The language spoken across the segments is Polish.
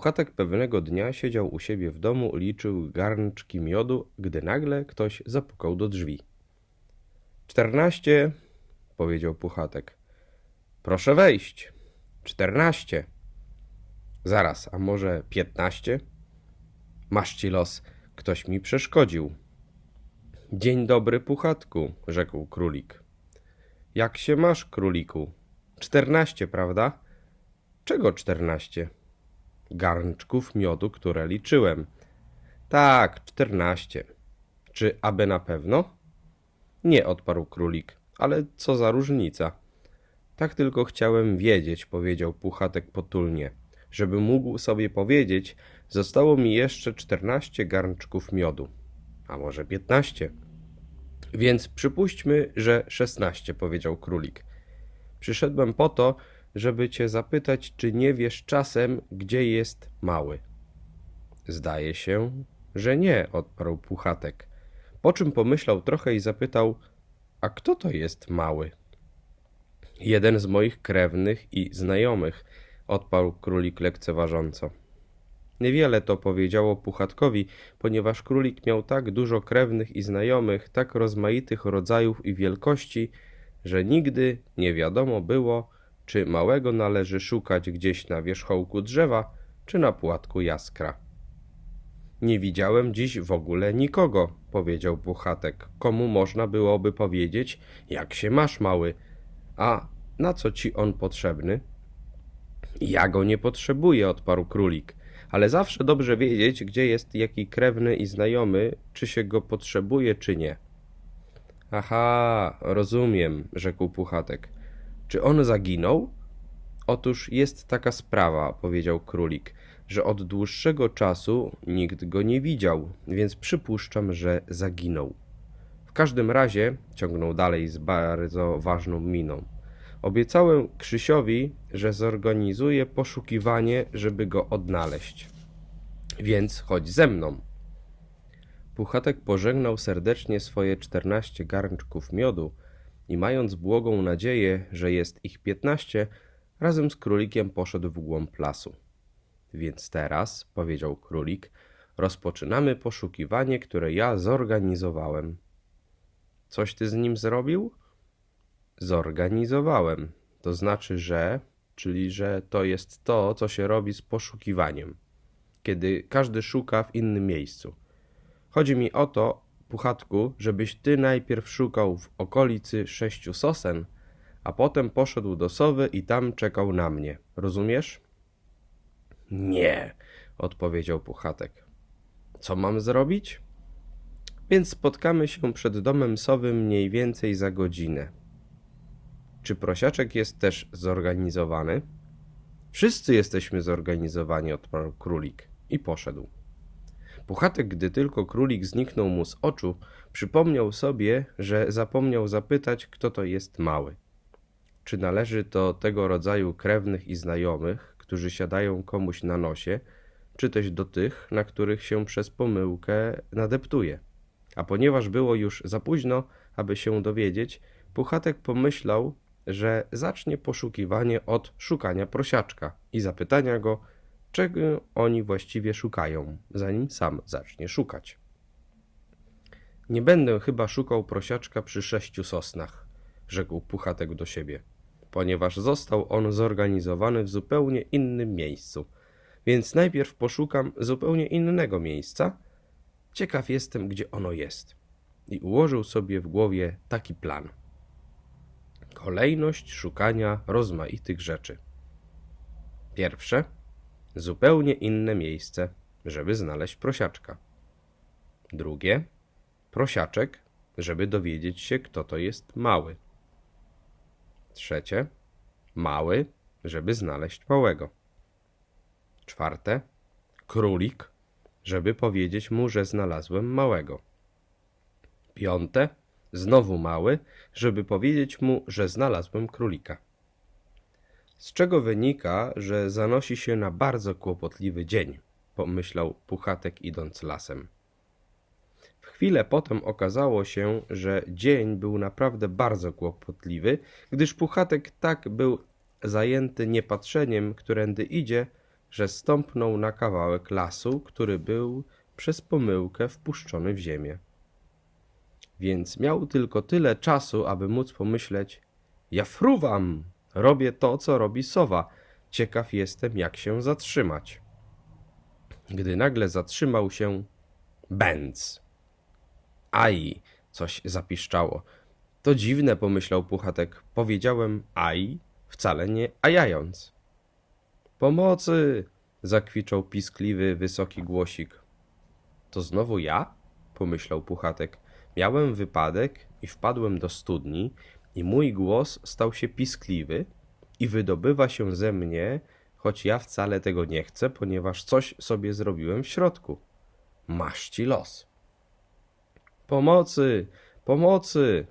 Puchatek pewnego dnia siedział u siebie w domu, liczył garnczki miodu, gdy nagle ktoś zapukał do drzwi. Czternaście, powiedział Puchatek. Proszę wejść. Czternaście. Zaraz, a może piętnaście? Masz ci los, ktoś mi przeszkodził. Dzień dobry, Puchatku, rzekł królik. Jak się masz, króliku? Czternaście, prawda? Czego czternaście? Garnczków miodu, które liczyłem. Tak, czternaście. Czy aby na pewno? Nie, odparł królik, ale co za różnica? Tak tylko chciałem wiedzieć, powiedział Puchatek potulnie. Żeby mógł sobie powiedzieć, zostało mi jeszcze czternaście garnczków miodu. A może piętnaście? Więc przypuśćmy, że szesnaście, powiedział królik. Przyszedłem po to, żeby cię zapytać, czy nie wiesz czasem, gdzie jest mały. Zdaje się, że nie, odparł Puchatek. Po czym pomyślał trochę i zapytał, a kto to jest mały? Jeden z moich krewnych i znajomych, odparł królik lekceważąco. Niewiele to powiedziało Puchatkowi, ponieważ królik miał tak dużo krewnych i znajomych, tak rozmaitych rodzajów i wielkości, że nigdy nie wiadomo było, czy małego należy szukać gdzieś na wierzchołku drzewa, czy na płatku jaskra. Nie widziałem dziś w ogóle nikogo, powiedział Puchatek. Komu można byłoby powiedzieć, jak się masz, mały? A na co ci on potrzebny? Ja go nie potrzebuję, odparł królik, ale zawsze dobrze wiedzieć, gdzie jest jaki krewny i znajomy, czy się go potrzebuje, czy nie. Aha, rozumiem, rzekł Puchatek. Czy on zaginął? Otóż jest taka sprawa, powiedział królik, że od dłuższego czasu nikt go nie widział, więc przypuszczam, że zaginął. W każdym razie, ciągnął dalej z bardzo ważną miną, obiecałem Krzysiowi, że zorganizuję poszukiwanie, żeby go odnaleźć. Więc chodź ze mną. Puchatek pożegnał serdecznie swoje czternaście garnczków miodu i mając błogą nadzieję, że jest ich piętnaście, razem z królikiem poszedł w głąb lasu. Więc teraz, powiedział królik, rozpoczynamy poszukiwanie, które ja zorganizowałem. Coś ty z nim zrobił? Zorganizowałem. To znaczy, że, czyli że to jest to, co się robi z poszukiwaniem, kiedy każdy szuka w innym miejscu. Chodzi mi o to, Puchatku, żebyś ty najpierw szukał w okolicy sześciu sosen, a potem poszedł do sowy i tam czekał na mnie. Rozumiesz? Nie, odpowiedział Puchatek. Co mam zrobić? Więc spotkamy się przed domem sowy mniej więcej za godzinę. Czy prosiaczek jest też zorganizowany? Wszyscy jesteśmy zorganizowani, odparł królik i poszedł. Puchatek, gdy tylko królik zniknął mu z oczu, przypomniał sobie, że zapomniał zapytać, kto to jest mały. Czy należy do tego rodzaju krewnych i znajomych, którzy siadają komuś na nosie, czy też do tych, na których się przez pomyłkę nadeptuje. A ponieważ było już za późno, aby się dowiedzieć, Puchatek pomyślał, że zacznie poszukiwanie od szukania prosiaczka i zapytania go, czego oni właściwie szukają, zanim sam zacznie szukać. Nie będę chyba szukał prosiaczka przy sześciu sosnach, rzekł Puchatek do siebie, ponieważ został on zorganizowany w zupełnie innym miejscu, więc najpierw poszukam zupełnie innego miejsca. Ciekaw jestem, gdzie ono jest. I ułożył sobie w głowie taki plan. Kolejność szukania rozmaitych rzeczy. Pierwsze – zupełnie inne miejsce, żeby znaleźć prosiaczka. Drugie, prosiaczek, żeby dowiedzieć się, kto to jest mały. Trzecie, mały, żeby znaleźć małego. Czwarte, królik, żeby powiedzieć mu, że znalazłem małego. Piąte, znowu mały, żeby powiedzieć mu, że znalazłem królika z czego wynika, że zanosi się na bardzo kłopotliwy dzień, pomyślał Puchatek idąc lasem. W chwilę potem okazało się, że dzień był naprawdę bardzo kłopotliwy, gdyż Puchatek tak był zajęty niepatrzeniem, którędy idzie, że stąpnął na kawałek lasu, który był przez pomyłkę wpuszczony w ziemię. Więc miał tylko tyle czasu, aby móc pomyśleć: Ja fruwam! Robię to, co robi sowa. Ciekaw jestem, jak się zatrzymać. Gdy nagle zatrzymał się Benz. Aj, coś zapiszczało. To dziwne, pomyślał Puchatek. Powiedziałem aj, wcale nie ajając. Pomocy! zakwiczał piskliwy, wysoki głosik. To znowu ja? pomyślał Puchatek. Miałem wypadek i wpadłem do studni i mój głos stał się piskliwy i wydobywa się ze mnie, choć ja wcale tego nie chcę, ponieważ coś sobie zrobiłem w środku. Masz ci los. Pomocy! Pomocy!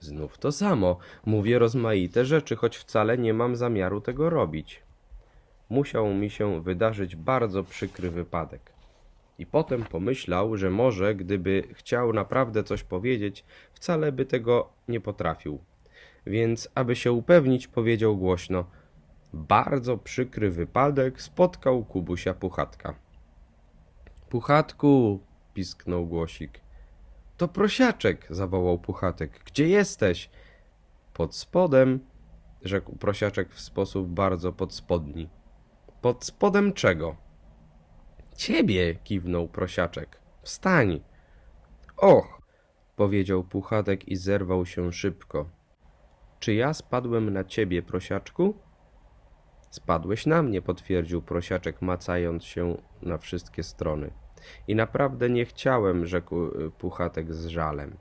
Znów to samo. Mówię rozmaite rzeczy, choć wcale nie mam zamiaru tego robić. Musiał mi się wydarzyć bardzo przykry wypadek. I potem pomyślał, że może gdyby chciał naprawdę coś powiedzieć, wcale by tego nie potrafił. Więc, aby się upewnić, powiedział głośno: Bardzo przykry wypadek spotkał Kubusia Puchatka. Puchatku! pisknął głosik. To prosiaczek! zawołał Puchatek. Gdzie jesteś? Pod spodem, rzekł prosiaczek w sposób bardzo podspodni. Pod spodem czego? Ciebie! kiwnął prosiaczek. Wstań! Och! powiedział Puchatek i zerwał się szybko. Czy ja spadłem na ciebie, prosiaczku? Spadłeś na mnie, potwierdził prosiaczek, macając się na wszystkie strony. I naprawdę nie chciałem, rzekł y, Puchatek z żalem.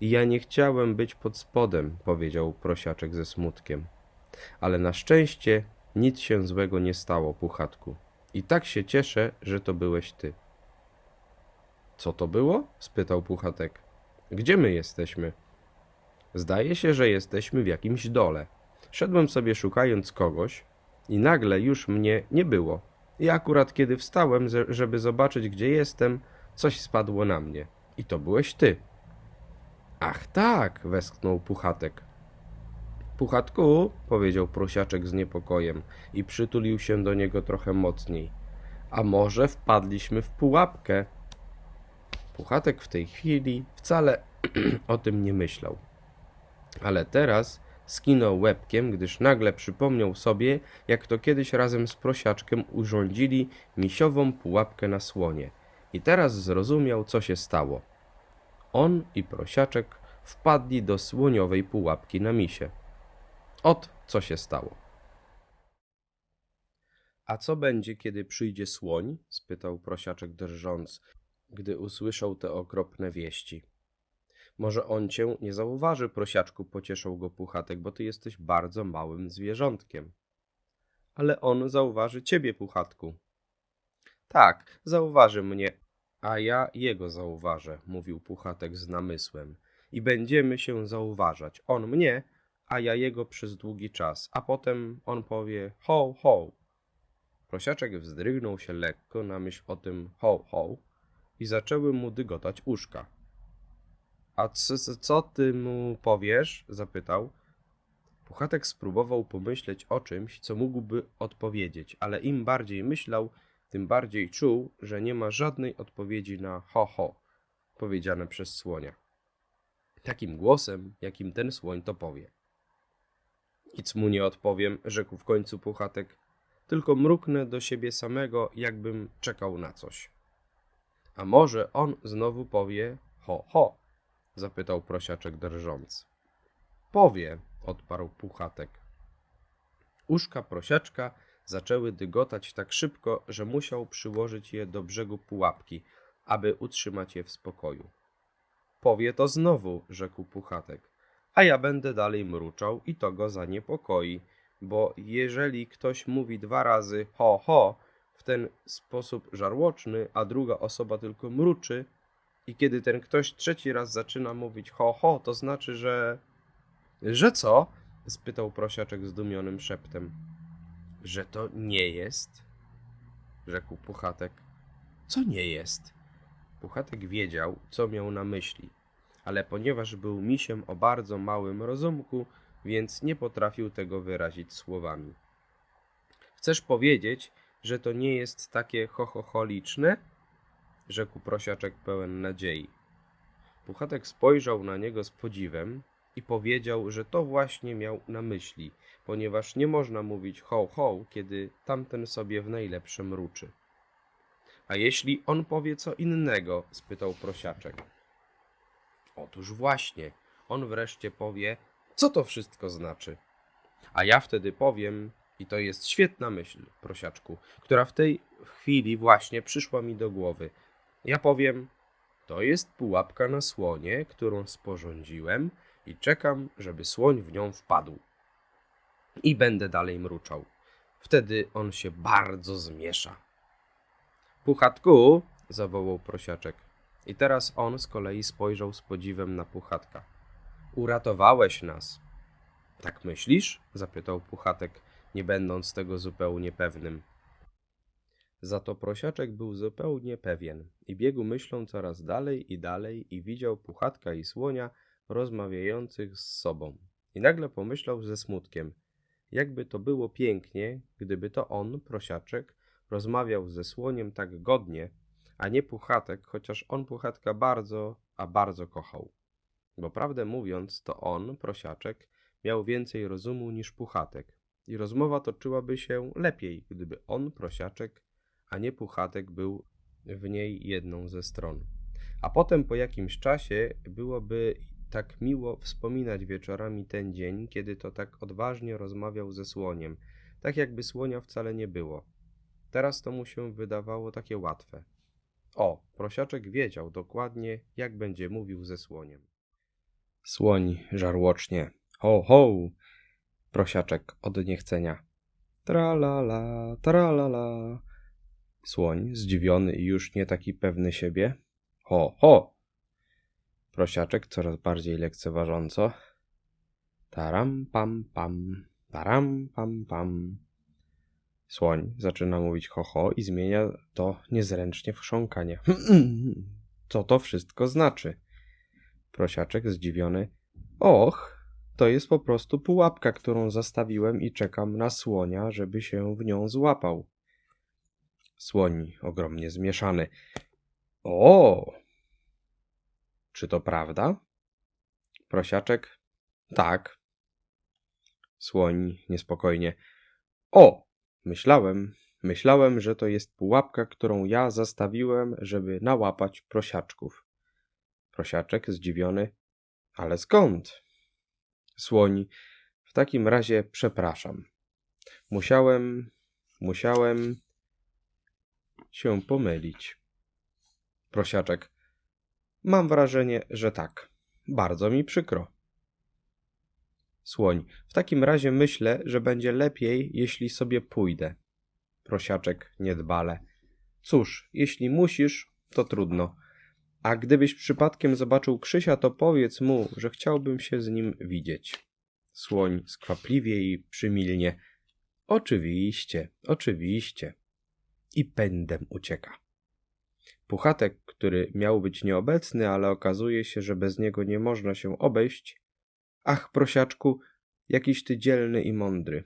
I ja nie chciałem być pod spodem, powiedział prosiaczek ze smutkiem. Ale na szczęście nic się złego nie stało, Puchatku. I tak się cieszę, że to byłeś ty. Co to było? spytał Puchatek. Gdzie my jesteśmy? Zdaje się, że jesteśmy w jakimś dole. Szedłem sobie szukając kogoś i nagle już mnie nie było. I akurat kiedy wstałem, żeby zobaczyć, gdzie jestem, coś spadło na mnie. I to byłeś ty. Ach tak, westchnął Puchatek. Puchatku, powiedział prosiaczek z niepokojem i przytulił się do niego trochę mocniej. A może wpadliśmy w pułapkę? Puchatek w tej chwili wcale o tym nie myślał. Ale teraz skinął łebkiem, gdyż nagle przypomniał sobie, jak to kiedyś razem z prosiaczkiem urządzili misiową pułapkę na słonie. I teraz zrozumiał, co się stało. On i prosiaczek wpadli do słoniowej pułapki na misie. Ot, co się stało. A co będzie, kiedy przyjdzie słoń? spytał prosiaczek drżąc, gdy usłyszał te okropne wieści. Może on cię nie zauważy, prosiaczku, pocieszał go Puchatek, bo ty jesteś bardzo małym zwierzątkiem. Ale on zauważy ciebie, Puchatku. Tak, zauważy mnie, a ja jego zauważę, mówił Puchatek z namysłem. I będziemy się zauważać. On mnie, a ja jego przez długi czas, a potem on powie ho, ho. Prosiaczek wzdrygnął się lekko na myśl o tym ho, ho i zaczęły mu dygotać uszka. A co, ty mu powiesz? zapytał. Puchatek spróbował pomyśleć o czymś, co mógłby odpowiedzieć, ale im bardziej myślał, tym bardziej czuł, że nie ma żadnej odpowiedzi na ho ho, powiedziane przez słonia. Takim głosem, jakim ten słoń to powie. Nic mu nie odpowiem, rzekł w końcu Puchatek, tylko mruknę do siebie samego, jakbym czekał na coś. A może on znowu powie ho ho? zapytał prosiaczek drżąc. Powie, odparł Puchatek. Uszka prosiaczka zaczęły dygotać tak szybko, że musiał przyłożyć je do brzegu pułapki, aby utrzymać je w spokoju. Powie to znowu, rzekł Puchatek, a ja będę dalej mruczał i to go zaniepokoi, bo jeżeli ktoś mówi dwa razy ho ho w ten sposób żarłoczny, a druga osoba tylko mruczy, i kiedy ten ktoś trzeci raz zaczyna mówić ho ho, to znaczy, że... Że co? spytał prosiaczek zdumionym szeptem. Że to nie jest? Rzekł Puchatek. Co nie jest? Puchatek wiedział, co miał na myśli, ale ponieważ był misiem o bardzo małym rozumku, więc nie potrafił tego wyrazić słowami. Chcesz powiedzieć, że to nie jest takie chochocholiczne? Rzekł prosiaczek pełen nadziei. Puchatek spojrzał na niego z podziwem i powiedział, że to właśnie miał na myśli, ponieważ nie można mówić ho ho, kiedy tamten sobie w najlepsze mruczy. A jeśli on powie co innego? spytał prosiaczek. Otóż właśnie, on wreszcie powie, co to wszystko znaczy. A ja wtedy powiem, i to jest świetna myśl, prosiaczku, która w tej chwili właśnie przyszła mi do głowy. Ja powiem, to jest pułapka na słonie, którą sporządziłem i czekam, żeby słoń w nią wpadł. I będę dalej mruczał. Wtedy on się bardzo zmiesza. Puchatku, zawołał prosiaczek. I teraz on z kolei spojrzał z podziwem na Puchatka. Uratowałeś nas. Tak myślisz? zapytał Puchatek, nie będąc tego zupełnie pewnym. Za to prosiaczek był zupełnie pewien i biegł myślą coraz dalej i dalej i widział Puchatka i Słonia rozmawiających z sobą. I nagle pomyślał ze smutkiem, jakby to było pięknie, gdyby to on, prosiaczek, rozmawiał ze Słoniem tak godnie, a nie Puchatek, chociaż on Puchatka bardzo, a bardzo kochał. Bo prawdę mówiąc, to on, prosiaczek, miał więcej rozumu niż Puchatek i rozmowa toczyłaby się lepiej, gdyby on, prosiaczek, a nie Puchatek był w niej jedną ze stron. A potem po jakimś czasie byłoby tak miło wspominać wieczorami ten dzień, kiedy to tak odważnie rozmawiał ze słoniem, tak jakby słonia wcale nie było. Teraz to mu się wydawało takie łatwe. O, prosiaczek wiedział dokładnie, jak będzie mówił ze słoniem. Słoń żarłocznie. Ho, ho! Prosiaczek od niechcenia. Tralala, tralala. Słoń, zdziwiony i już nie taki pewny siebie. Ho, ho! Prosiaczek coraz bardziej lekceważąco. Taram, pam, pam, taram, pam, pam. Słoń zaczyna mówić ho, ho i zmienia to niezręcznie w chrząkanie. Co to wszystko znaczy? Prosiaczek zdziwiony. Och, to jest po prostu pułapka, którą zastawiłem i czekam na słonia, żeby się w nią złapał. Słoń ogromnie zmieszany. O! Czy to prawda? Prosiaczek. Tak. Słoń niespokojnie. O! Myślałem, myślałem, że to jest pułapka, którą ja zastawiłem, żeby nałapać prosiaczków. Prosiaczek zdziwiony. Ale skąd? Słoń. W takim razie przepraszam. Musiałem, musiałem się pomylić. Prosiaczek. Mam wrażenie, że tak. Bardzo mi przykro. Słoń. W takim razie myślę, że będzie lepiej, jeśli sobie pójdę. Prosiaczek niedbale. Cóż, jeśli musisz, to trudno. A gdybyś przypadkiem zobaczył Krzysia, to powiedz mu, że chciałbym się z nim widzieć. Słoń skwapliwie i przymilnie. Oczywiście, oczywiście. I pędem ucieka. Puchatek, który miał być nieobecny, ale okazuje się, że bez niego nie można się obejść. Ach, prosiaczku, jakiś ty dzielny i mądry.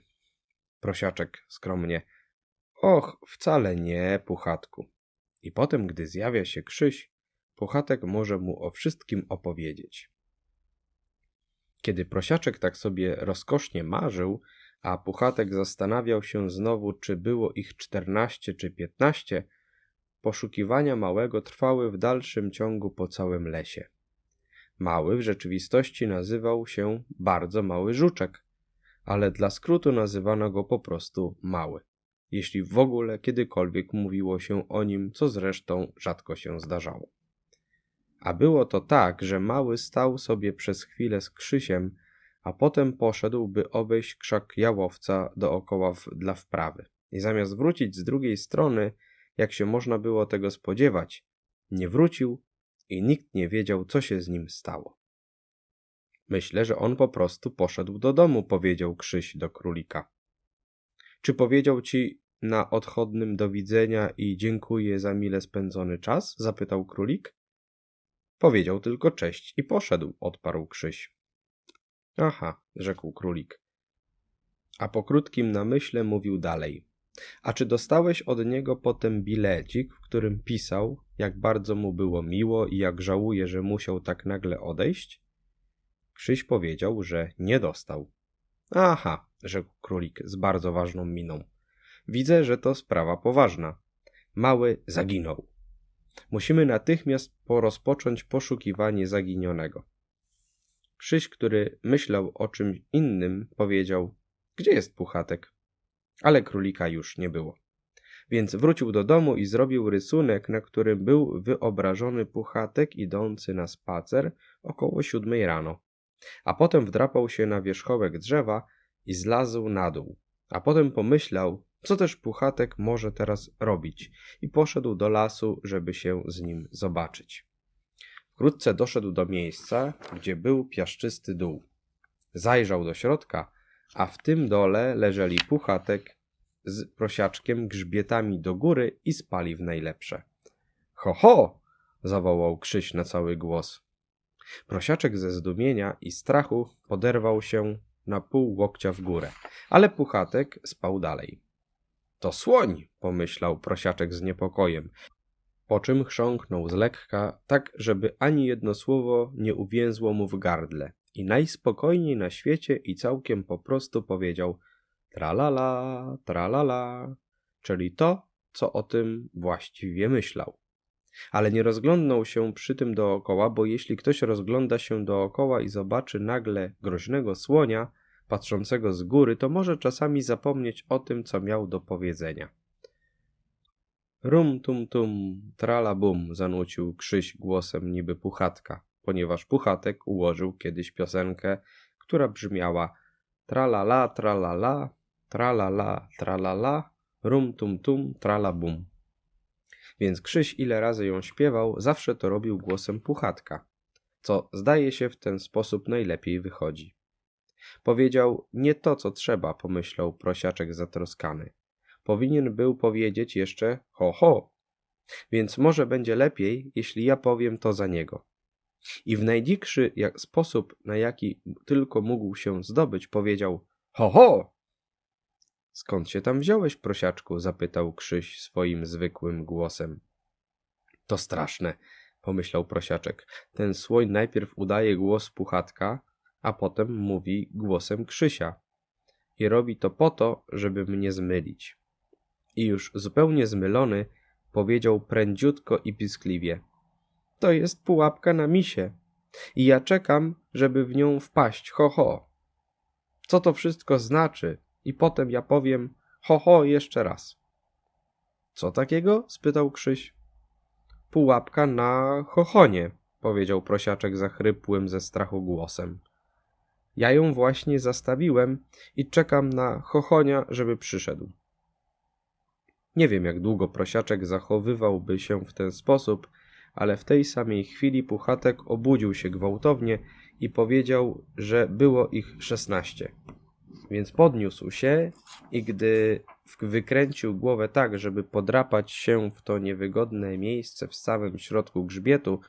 Prosiaczek skromnie. Och, wcale nie, Puchatku. I potem, gdy zjawia się Krzyś, Puchatek może mu o wszystkim opowiedzieć. Kiedy prosiaczek tak sobie rozkosznie marzył, a Puchatek zastanawiał się znowu, czy było ich czternaście czy piętnaście, poszukiwania małego trwały w dalszym ciągu po całym lesie. Mały w rzeczywistości nazywał się bardzo mały żuczek, ale dla skrótu nazywano go po prostu mały, jeśli w ogóle kiedykolwiek mówiło się o nim, co zresztą rzadko się zdarzało. A było to tak, że mały stał sobie przez chwilę z Krzysiem, a potem poszedł, by obejść krzak jałowca dookoła w, dla wprawy. I zamiast wrócić z drugiej strony, jak się można było tego spodziewać, nie wrócił i nikt nie wiedział, co się z nim stało. Myślę, że on po prostu poszedł do domu, powiedział Krzyś do królika. Czy powiedział ci na odchodnym do widzenia i dziękuję za mile spędzony czas? zapytał królik. Powiedział tylko cześć i poszedł, odparł Krzyś. Aha, rzekł królik. A po krótkim namyśle mówił dalej. A czy dostałeś od niego potem bilecik, w którym pisał, jak bardzo mu było miło i jak żałuje, że musiał tak nagle odejść? Krzyś powiedział, że nie dostał. Aha, rzekł królik z bardzo ważną miną. Widzę, że to sprawa poważna. Mały zaginął. Musimy natychmiast porozpocząć poszukiwanie zaginionego. Krzyś, który myślał o czymś innym, powiedział: Gdzie jest puchatek? Ale królika już nie było. Więc wrócił do domu i zrobił rysunek, na którym był wyobrażony puchatek idący na spacer około siódmej rano. A potem wdrapał się na wierzchołek drzewa i zlazł na dół. A potem pomyślał, co też puchatek może teraz robić, i poszedł do lasu, żeby się z nim zobaczyć. Wkrótce doszedł do miejsca, gdzie był piaszczysty dół. Zajrzał do środka, a w tym dole leżeli puchatek z prosiaczkiem grzbietami do góry i spali w najlepsze. Ho, ho! zawołał Krzyś na cały głos. Prosiaczek ze zdumienia i strachu poderwał się na pół łokcia w górę, ale puchatek spał dalej. To słoń, pomyślał prosiaczek z niepokojem, po czym chrząknął z lekka, tak żeby ani jedno słowo nie uwięzło mu w gardle i najspokojniej na świecie i całkiem po prostu powiedział tralala, tralala, czyli to, co o tym właściwie myślał. Ale nie rozglądnął się przy tym dookoła, bo jeśli ktoś rozgląda się dookoła i zobaczy nagle groźnego słonia, patrzącego z góry, to może czasami zapomnieć o tym, co miał do powiedzenia. Rum tum tum, trala bum, zanucił Krzyś głosem niby puchatka, ponieważ puchatek ułożył kiedyś piosenkę, która brzmiała tralala, tralala, tralala, tralala, rum tum tum, trala bum. Więc Krzyś ile razy ją śpiewał, zawsze to robił głosem puchatka, co zdaje się w ten sposób najlepiej wychodzi. Powiedział nie to, co trzeba, pomyślał prosiaczek zatroskany. Powinien był powiedzieć jeszcze ho ho, więc może będzie lepiej, jeśli ja powiem to za niego. I w najdzikszy sposób, na jaki tylko mógł się zdobyć, powiedział ho ho. Skąd się tam wziąłeś, prosiaczku? zapytał Krzyś swoim zwykłym głosem. To straszne, pomyślał prosiaczek. Ten słoń najpierw udaje głos puchatka, a potem mówi głosem Krzysia. I robi to po to, żeby mnie zmylić. I już zupełnie zmylony, powiedział prędziutko i piskliwie. To jest pułapka na misie. I ja czekam, żeby w nią wpaść, ho ho. Co to wszystko znaczy? I potem ja powiem ho ho jeszcze raz. Co takiego? spytał Krzyś. Pułapka na chochonie, powiedział prosiaczek zachrypłym ze strachu głosem. Ja ją właśnie zastawiłem i czekam na chochonia, żeby przyszedł. Nie wiem, jak długo prosiaczek zachowywałby się w ten sposób, ale w tej samej chwili Puchatek obudził się gwałtownie i powiedział, że było ich szesnaście. Więc podniósł się i gdy wykręcił głowę tak, żeby podrapać się w to niewygodne miejsce w samym środku grzbietu,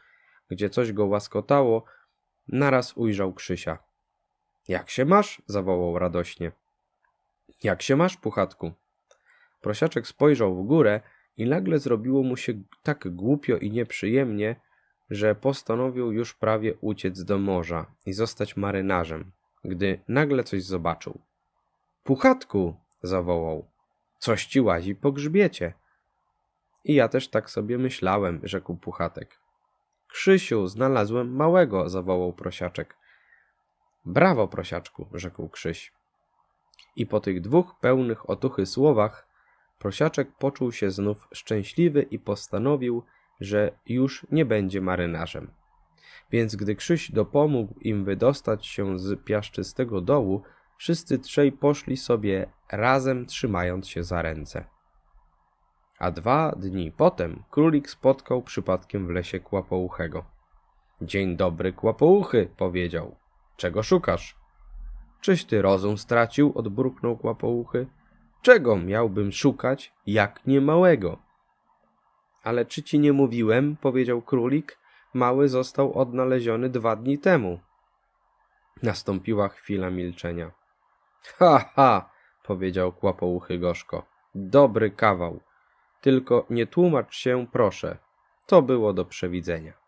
gdzie coś go łaskotało, naraz ujrzał Krzysia. Jak się masz? zawołał radośnie. Jak się masz, Puchatku? Prosiaczek spojrzał w górę i nagle zrobiło mu się tak głupio i nieprzyjemnie, że postanowił już prawie uciec do morza i zostać marynarzem, gdy nagle coś zobaczył. Puchatku! zawołał. Coś ci łazi po grzbiecie. I ja też tak sobie myślałem, rzekł Puchatek. Krzysiu, znalazłem małego, zawołał prosiaczek. Brawo, prosiaczku, rzekł Krzyś. I po tych dwóch pełnych otuchy słowach prosiaczek poczuł się znów szczęśliwy i postanowił, że już nie będzie marynarzem. Więc gdy Krzyś dopomógł im wydostać się z piaszczystego dołu, wszyscy trzej poszli sobie razem trzymając się za ręce. A dwa dni potem królik spotkał przypadkiem w lesie kłapouchego. Dzień dobry, kłapouchy, powiedział. Czego szukasz? Czyś ty rozum stracił? odburknął kłapouchy. Czego miałbym szukać, jak nie małego? Ale czy ci nie mówiłem, powiedział królik, mały został odnaleziony dwa dni temu. Nastąpiła chwila milczenia. Ha, ha, powiedział kłapouchy gorzko. Dobry kawał. Tylko nie tłumacz się, proszę. To było do przewidzenia.